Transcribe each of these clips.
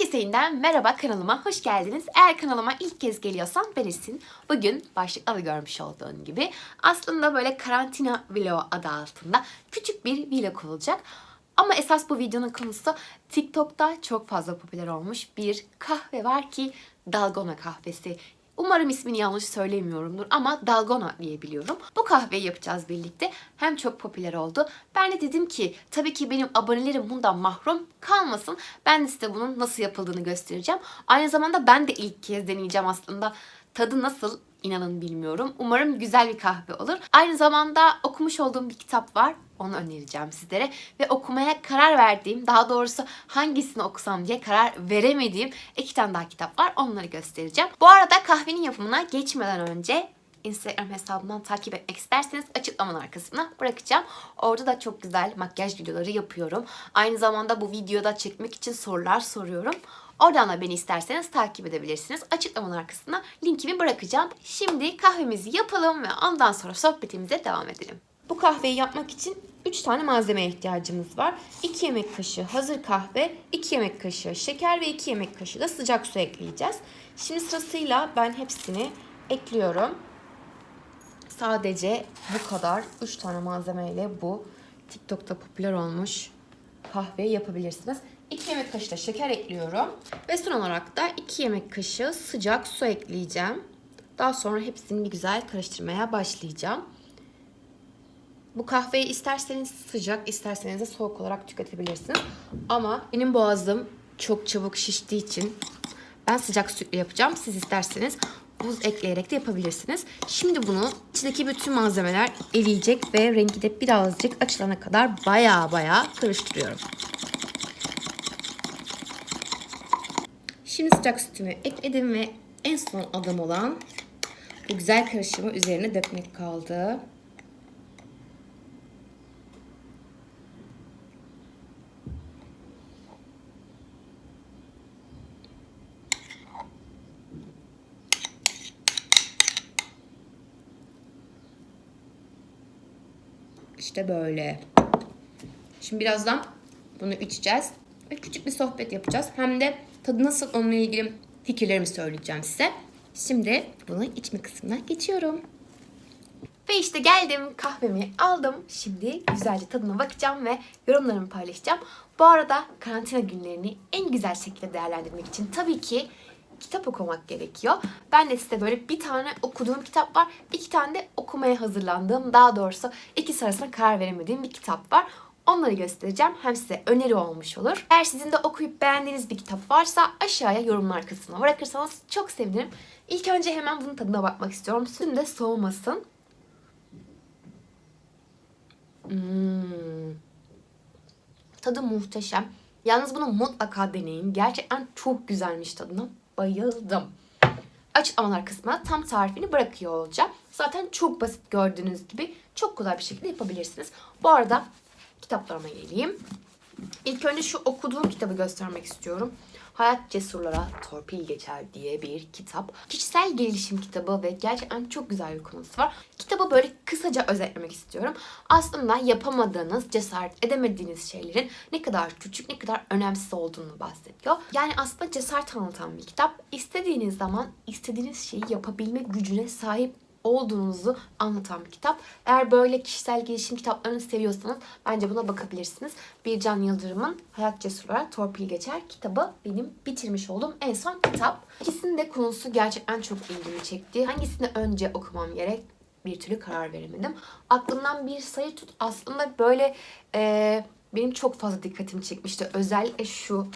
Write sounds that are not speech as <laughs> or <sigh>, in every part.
Herkese yeniden merhaba kanalıma hoş geldiniz. Eğer kanalıma ilk kez geliyorsan ben Esin. Bugün başlıkta da görmüş olduğun gibi aslında böyle karantina vlog adı altında küçük bir vlog olacak. Ama esas bu videonun konusu TikTok'ta çok fazla popüler olmuş bir kahve var ki Dalgona kahvesi. Umarım ismini yanlış söylemiyorumdur ama Dalgona diye biliyorum. Bu kahveyi yapacağız birlikte. Hem çok popüler oldu. Ben de dedim ki tabii ki benim abonelerim bundan mahrum kalmasın. Ben de size bunun nasıl yapıldığını göstereceğim. Aynı zamanda ben de ilk kez deneyeceğim aslında. Tadı nasıl inanın bilmiyorum. Umarım güzel bir kahve olur. Aynı zamanda okumuş olduğum bir kitap var. Onu önereceğim sizlere. Ve okumaya karar verdiğim, daha doğrusu hangisini okusam diye karar veremediğim iki tane daha kitap var. Onları göstereceğim. Bu arada kahvenin yapımına geçmeden önce Instagram hesabımdan takip etmek isterseniz açıklamalar kısmına bırakacağım. Orada da çok güzel makyaj videoları yapıyorum. Aynı zamanda bu videoda çekmek için sorular soruyorum. Oradan da beni isterseniz takip edebilirsiniz. Açıklamalar kısmına linkimi bırakacağım. Şimdi kahvemizi yapalım ve ondan sonra sohbetimize devam edelim. Bu kahveyi yapmak için 3 tane malzemeye ihtiyacımız var. 2 yemek kaşığı hazır kahve, 2 yemek kaşığı şeker ve 2 yemek kaşığı da sıcak su ekleyeceğiz. Şimdi sırasıyla ben hepsini ekliyorum. Sadece bu kadar 3 tane malzemeyle bu TikTok'ta popüler olmuş kahveyi yapabilirsiniz. 2 yemek kaşığı da şeker ekliyorum. Ve son olarak da 2 yemek kaşığı sıcak su ekleyeceğim. Daha sonra hepsini bir güzel karıştırmaya başlayacağım. Bu kahveyi isterseniz sıcak, isterseniz de soğuk olarak tüketebilirsiniz. Ama benim boğazım çok çabuk şiştiği için ben sıcak sütle yapacağım. Siz isterseniz buz ekleyerek de yapabilirsiniz. Şimdi bunu içindeki bütün malzemeler eriyecek ve rengi de birazcık açılana kadar baya baya karıştırıyorum. Şimdi sıcak sütümü ekledim ve en son adım olan bu güzel karışımı üzerine dökmek kaldı. İşte böyle. Şimdi birazdan bunu içeceğiz. Ve küçük bir sohbet yapacağız. Hem de tadı nasıl onunla ilgili fikirlerimi söyleyeceğim size. Şimdi bunu içme kısmına geçiyorum. Ve işte geldim kahvemi aldım. Şimdi güzelce tadına bakacağım ve yorumlarımı paylaşacağım. Bu arada karantina günlerini en güzel şekilde değerlendirmek için tabii ki kitap okumak gerekiyor. Ben de size böyle bir tane okuduğum kitap var. iki tane de okumaya hazırlandığım, daha doğrusu ikisi arasında karar veremediğim bir kitap var. Onları göstereceğim. Hem size öneri olmuş olur. Eğer sizin de okuyup beğendiğiniz bir kitap varsa aşağıya yorumlar kısmına bırakırsanız çok sevinirim. İlk önce hemen bunun tadına bakmak istiyorum. Sütüm de soğumasın. Hmm. Tadı muhteşem. Yalnız bunu mutlaka deneyin. Gerçekten çok güzelmiş tadına. Bayıldım. Açıklamalar kısmına tam tarifini bırakıyor olacağım. Zaten çok basit gördüğünüz gibi çok kolay bir şekilde yapabilirsiniz. Bu arada kitaplarıma geleyim. İlk önce şu okuduğum kitabı göstermek istiyorum. Hayat Cesurlara Torpil Geçer diye bir kitap. Kişisel gelişim kitabı ve gerçekten çok güzel bir konusu var. Kitabı böyle kısaca özetlemek istiyorum. Aslında yapamadığınız, cesaret edemediğiniz şeylerin ne kadar küçük, ne kadar önemsiz olduğunu bahsediyor. Yani aslında cesaret anlatan bir kitap. İstediğiniz zaman istediğiniz şeyi yapabilme gücüne sahip olduğunuzu anlatan bir kitap. Eğer böyle kişisel gelişim kitaplarını seviyorsanız bence buna bakabilirsiniz. Bircan Yıldırım'ın Hayat Cesurlara Torpil Geçer kitabı benim bitirmiş olduğum en son kitap. İkisinin de konusu gerçekten çok ilgimi çekti. Hangisini önce okumam gerek bir türlü karar veremedim. Aklımdan bir sayı tut. Aslında böyle e, benim çok fazla dikkatimi çekmişti. Özellikle şu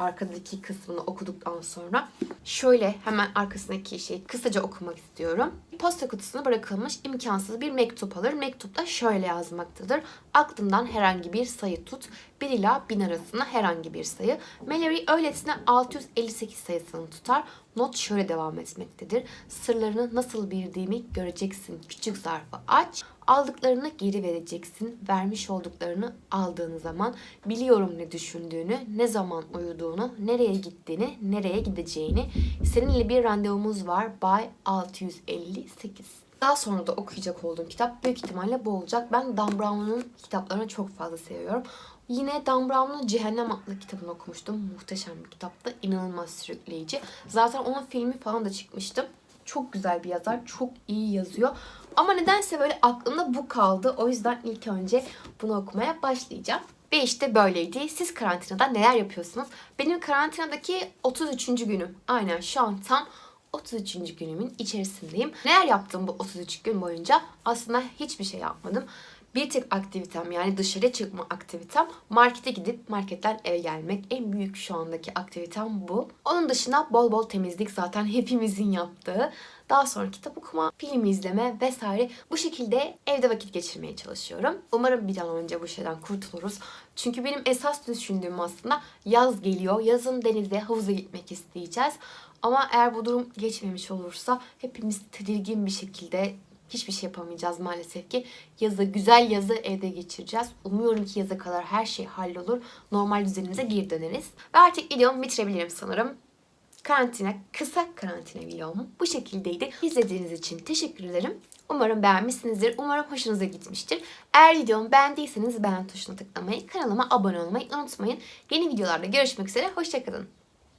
arkadaki kısmını okuduktan sonra şöyle hemen arkasındaki şeyi kısaca okumak istiyorum. Posta kutusuna bırakılmış imkansız bir mektup alır. Mektupta şöyle yazmaktadır. Aklından herhangi bir sayı tut. 1 ila 1000 arasında herhangi bir sayı. Mallory öylesine 658 sayısını tutar. Not şöyle devam etmektedir. Sırlarını nasıl bildiğimi göreceksin. Küçük zarfı aç. Aldıklarını geri vereceksin. Vermiş olduklarını aldığın zaman biliyorum ne düşündüğünü, ne zaman uyuduğunu, nereye gittiğini, nereye gideceğini. Seninle bir randevumuz var. Bay 658. Daha sonra da okuyacak olduğum kitap büyük ihtimalle bu olacak. Ben Dan Brown'un kitaplarını çok fazla seviyorum. Yine Dan Brown'un Cehennem adlı kitabını okumuştum. Muhteşem bir kitaptı. İnanılmaz sürükleyici. Zaten onun filmi falan da çıkmıştı. Çok güzel bir yazar. Çok iyi yazıyor. Ama nedense böyle aklımda bu kaldı. O yüzden ilk önce bunu okumaya başlayacağım. Ve işte böyleydi. Siz karantinada neler yapıyorsunuz? Benim karantinadaki 33. günüm. Aynen şu an tam 33. günümün içerisindeyim. Neler yaptım bu 33 gün boyunca? Aslında hiçbir şey yapmadım. Bir tek aktivitem yani dışarı çıkma aktivitem markete gidip marketten eve gelmek. En büyük şu andaki aktivitem bu. Onun dışında bol bol temizlik zaten <laughs> hepimizin yaptığı. Daha sonra kitap okuma, film izleme vesaire bu şekilde evde vakit geçirmeye çalışıyorum. Umarım bir an önce bu şeyden kurtuluruz. Çünkü benim esas düşündüğüm aslında yaz geliyor. Yazın denize, havuza gitmek isteyeceğiz. Ama eğer bu durum geçmemiş olursa hepimiz tedirgin bir şekilde hiçbir şey yapamayacağız maalesef ki. Yazı, güzel yazı evde geçireceğiz. Umuyorum ki yaza kadar her şey hallolur. Normal düzenimize geri döneriz. Ve artık videomu bitirebilirim sanırım. Karantina, kısa karantina videom bu şekildeydi. İzlediğiniz için teşekkür ederim. Umarım beğenmişsinizdir. Umarım hoşunuza gitmiştir. Eğer videomu beğendiyseniz beğen tuşuna tıklamayı, kanalıma abone olmayı unutmayın. Yeni videolarda görüşmek üzere. Hoşçakalın.